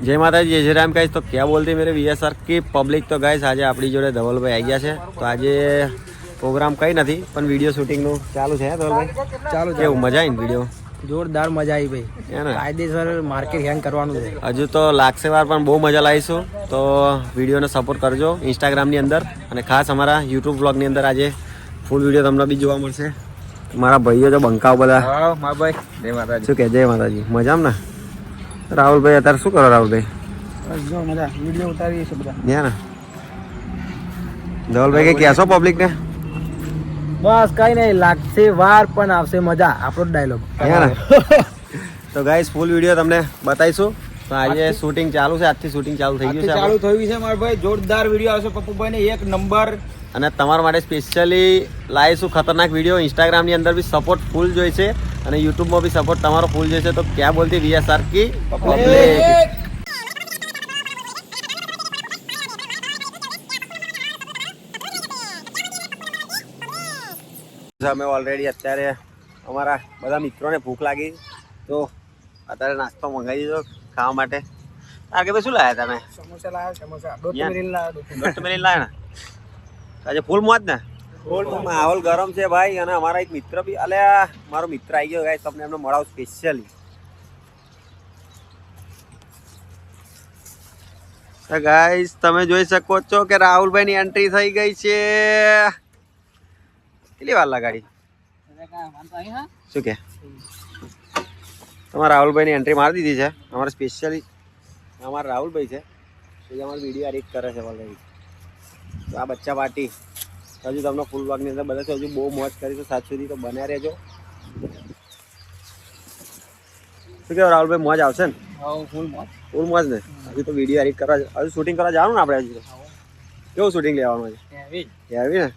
જય માતાજી જય શ્રી રામ ગાઈસ તો ક્યાં બોલતી મેરે વીએસઆર કે પબ્લિક તો ગાઈશ આજે આપણી જોડે ધવલભાઈ આવી ગયા છે. તો આજે પ્રોગ્રામ કંઈ નથી પણ વીડિયો શૂટિંગનું ચાલુ છે ધવલભાઈ? ચાલુ કેવું મજા આવી વીડિયો જોરદાર મજા આવી ભાઈ. કાયદેસર માર્કેટ હેંગ કરવાનું છે. હજુ તો લાગશે વાર પણ બહુ મજા લાવીશું. તો વિડીયોને સપોર્ટ કરજો ઇન્સ્ટાગ્રામની અંદર અને ખાસ અમારા યુટ્યુબ બ્લોગની અંદર આજે ફૂલ વીડિયો તમને બી જોવા મળશે. મારા ભાઈઓ તો બંકાવ બધા. હા મા ભાઈ. જય માતાજી. શું કે જય માતાજી? મજામાં ને? રાહુલભાઈ અત્યારે શું કરો રાહુલભાઈ? જો મજા વિડિયો ઉતારીએ છે બધા. ત્યાં ને? ધવલભાઈ કે કહેશો પબ્લિકને બસ કઈ નહીં લાગશે વાર પણ આવશે મજા આપણો ડાયલોગ ને? તો ગાઈસ ફૂલ વીડિયો તમને બતાવીશું. તો આજે શૂટિંગ ચાલુ છે આજથી શૂટિંગ ચાલુ થઈ ગયું છે ચાલુ. થયું છે મારા ભાઈ જોરદાર વીડિયો આવશે પપ્પુભાઈ ને એક નંબર અને તમારા માટે સ્પેશિયલી લાવીશું ખતરનાક વીડિયો ઇન્સ્ટાગ્રામની અંદર બી સપોર્ટ ફૂલ જોઈ છે અને યુટ્યુબમાં બી સપોર્ટ તમારો ફૂલ જોઈશે તો ક્યાં બોલતી વીએસઆર કી પબ્લિક અમે ઓલરેડી અત્યારે અમારા બધા મિત્રોને ભૂખ લાગી તો અત્યારે નાસ્તો મંગાવી દીધો ખાવા માટે. આ કે ભાઈ શું લાયા તમે? સમોસા લાયા સમોસા. દોઢ મિલિન લાયા દોઢ મિનિટ. લાયા આજે ફૂલ મોજ ને? માહોલ ગરમ છે ભાઈ, અને અમારા એક મિત્ર બી અલ્યા મારો મિત્ર આવી ગયો ગાઈસ, તમને એમને મળાવ સ્પેશિયલી ગાઈસ, તમે જોઈ શકો છો કે રાહુલભાઈ ની એન્ટ્રી થઈ ગઈ છે. કેટલી વાર લગાડી? શું કે? તમારા રાહુલભાઈ ની એન્ટ્રી મારી દીધી છે? અમારે સ્પેશિયલી અમારા રાહુલભાઈ છે. એ અમારો વીડિયો એડિટ કરે છે તો આ બચ્ચા પાર્ટી. હજુ તમને ફૂલ વાગની અંદર બધા હજુ બહુ મોજ છે. સાત સુધી તો બન્યા રહેજો. શું કહેવાય રાહુલભાઈ મોજ આવશે ને? ફૂલ મોજ. ફૂલ મોજ ને? હજુ તો વીડિયો એડિટ કરવા હજુ શૂટિંગ કરવા જવાનું ને આપણે હજુ કેવું શૂટિંગ લેવાનું છે હેવી ને?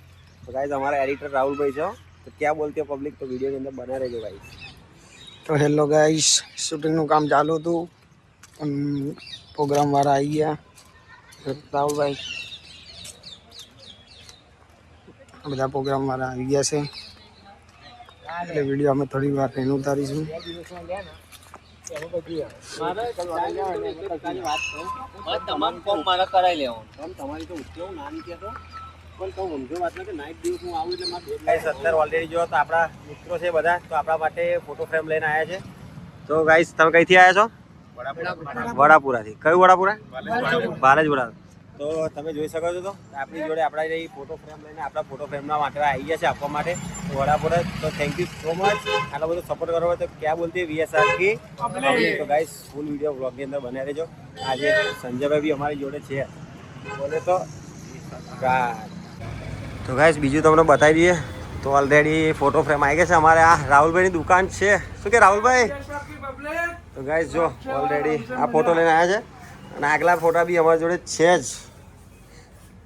તો ગાઈઝ તમારા એડિટર રાહુલભાઈ છો તો ક્યાં બોલતી પબ્લિક તો વિડીયોની અંદર બન્યા રહેજો ભાઈ તો હેલો ગાઈસ શૂટિંગનું કામ ચાલુ હતું. પ્રોગ્રામવાળા પ્રોગ્રામ વાળા આવી ગયા. રાહુલભાઈ બધા પ્રોગ્રામ મારા આવી ગયા છે. એટલે વીડિયો અમે થોડી વાર રહીને ઉતારીશું. તમારી તો કેવું નાની કહેતો પણ તો ઊંધો વાત નથી નાઇટ દિવસ આવું એટલે ગાઈસ અત્યારે ઓલરેડી જો તો આપણા મિત્રો છે બધા તો આપણા માટે ફોટો ફ્રેમ લઈને આવ્યા છે. તો ગાઈસ તમે કઈથી આવ્યા છો? વડાપુરાથી. કયું વડાપુરા? ભાલેજ વડા. તો તમે જોઈ શકો છો તો આપણી જોડે આપણા જે ફોટો ફ્રેમ લઈને આપણા ફોટો ફ્રેમના માટે આવી ગયા છે આપવા માટે. તો તો થેન્ક યુ સો મચ આટલો બધો સપોર્ટ કરો તો ક્યાં બોલતી વીએસઆર કી તો ગાઈસ ફૂલ વીડિયો બ્લોગની અંદર બન્યા રહેજો. આજે સંજયભાઈ બી અમારી જોડે છે. બોલે તો તો ગાઈસ બીજું તમને બતાવી દઈએ. તો ઓલરેડી ફોટો ફ્રેમ આવી ગયા છે અમારે. આ રાહુલભાઈની દુકાન છે. શું કે રાહુલભાઈ? તો ગાઈસ જો ઓલરેડી આ ફોટો લઈને આવ્યા છે. અને આગલા ફોટા બી અમારી જોડે છે જ.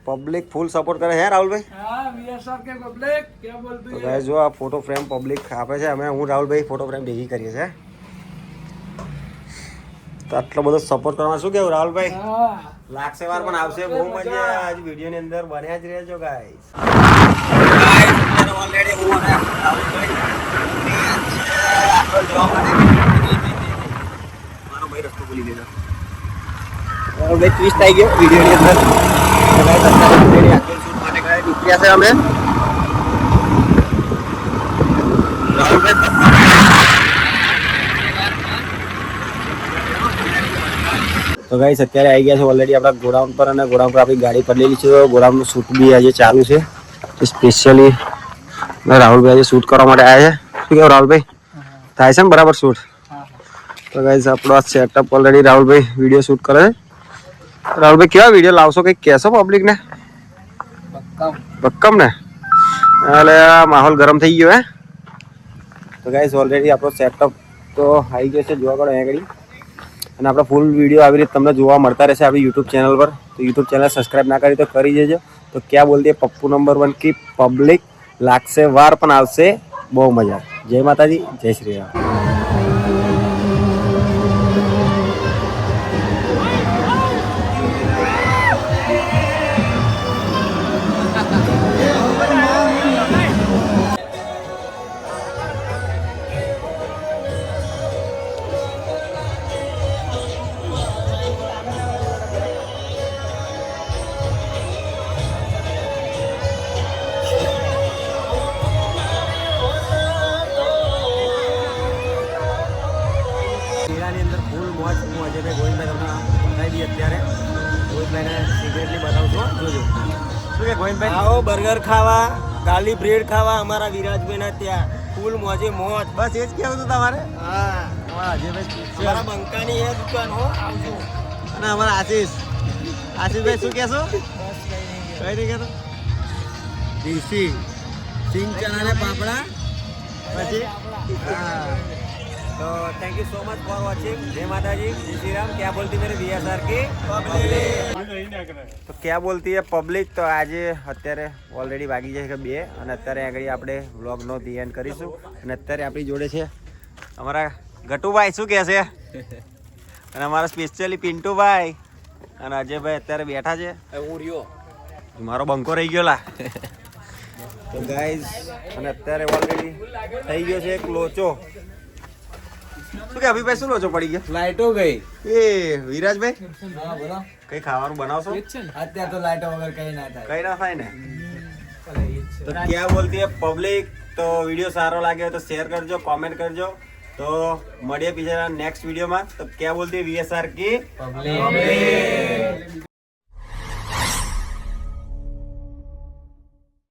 પબ્લિક ફૂલ સપોર્ટ કરે. હે રાહુલભાઈ? તો ભાઈ જો આ ફોટો ફ્રેમ પબ્લિક આપે છે. અમે હું રાહુલભાઈ ફોટો ફ્રેમ ભેગી કરીએ છે તો આટલો બધો સપોર્ટ કરવા શું કેવું રાહુલભાઈ? લાગશે વાર પણ આવશે. બહુ મજા આજ વીડિયો ની અંદર બન્યા જ રહેજો ગાઈસ ઓલરેડી આવી ગયો વીડિયો ની અંદર તો guys, અત્યારે already actual shoot માટે ગયા નીકળ્યા છે અમે તો ગાઈસ અત્યારે આવી ગયા છે ઓલરેડી આપણા ગોડાઉન પર અને ગોડાઉન પર આપણી ગાડી પડેલી છે. તો ગોડાઉનનું શૂટ બી આજે ચાલુ છે. સ્પેશિયલી રાહુલભાઈ આજે શૂટ કરવા માટે આવ્યા છે. શું કેવું રાહુલભાઈ? થાય છે ને બરાબર શૂટ તો ગાઈસ આપણો આ સેટઅપ ઓલરેડી રાહુલભાઈ વીડિયો શૂટ કરે છે. રાહુલભાઈ કેવા વીડિયો લાવશો? કંઈક કહેશો પબ્લિકને ભક્કમ. ને? એટલે માહોલ ગરમ થઈ ગયો હે? તો ગાઈસ ઓલરેડી આપણો સેટઅપ તો આવી ગયો છે જોવા પડે અહીંયા આગળ. અને આપણો ફૂલ વીડિયો આવી રીતે તમને જોવા મળતા રહેશે આપણી યુટ્યુબ ચેનલ પર. તો યુટ્યુબ ચેનલ સબસ્ક્રાઈબ ના કરી તો કરી દેજો. તો ક્યાં બોલતી પપ્પુ નંબર વન કી પબ્લિક લાગશે વાર પણ આવશે. બહુ મજા. જય માતાજી જય શ્રી રામ. શું કે ગોવિંદભાઈ? આવો બર્ગર ખાવા ગાલી બ્રેડ ખાવા અમારા વિરાજભાઈ ના ત્યાં. ફૂલ મોજે મોજ. બસ એ જ કેવું હતું તમારે? હા. અમારા અજયભાઈ અમારા બંકાની એ દુકાન હો આવજો. અને અમારા આશીષ. આશીષભાઈ શું કહેશો? કઈ નહીં કહેતો. દેશી. સિંગ ચણા ને પાપડા. પછી તો thank you so much for watching જય માતાજી જય શ્રી રામ क्या बोलती मेरे वी एस आर की તો ક્યાં બોલતી હે પબ્લિક તો આજે અત્યારે ઓલરેડી વાગી જાય છે બે અને અત્યારે આગળ આપણે વ્લોગનો ધી એન્ડ કરીશું અને અત્યારે આપણી જોડે છે અમારા ગટુભાઈ શું કહે છે અને અમારા સ્પેશિયલી પિન્ટુભાઈ અને અજયભાઈ અત્યારે બેઠા છે હું રહ્યો મારો બંકો રહી ગયો લા તો ગાઈઝ અને અત્યારે ઓલરેડી થઈ ગયો છે એક લોચો શું કે અભિભાઈ શું લોચો પડી ગયો? લાઈટો ગઈ. એ વિરાજભાઈ? હા બોલો કઈ ખાવાનું બનાવશો? અત્યારે તો લાઈટો વગર કઈ ના થાય. કઈ ના થાય ને? તો ક્યાં બોલતી હે પબ્લિક તો વીડિયો સારો લાગે તો શેર કરજો કોમેન્ટ કરજો. તો મળીએ બીજા નેક્સ્ટ વિડીયોમાં. તો ક્યાં બોલતી વીએસઆર કી પબ્લિક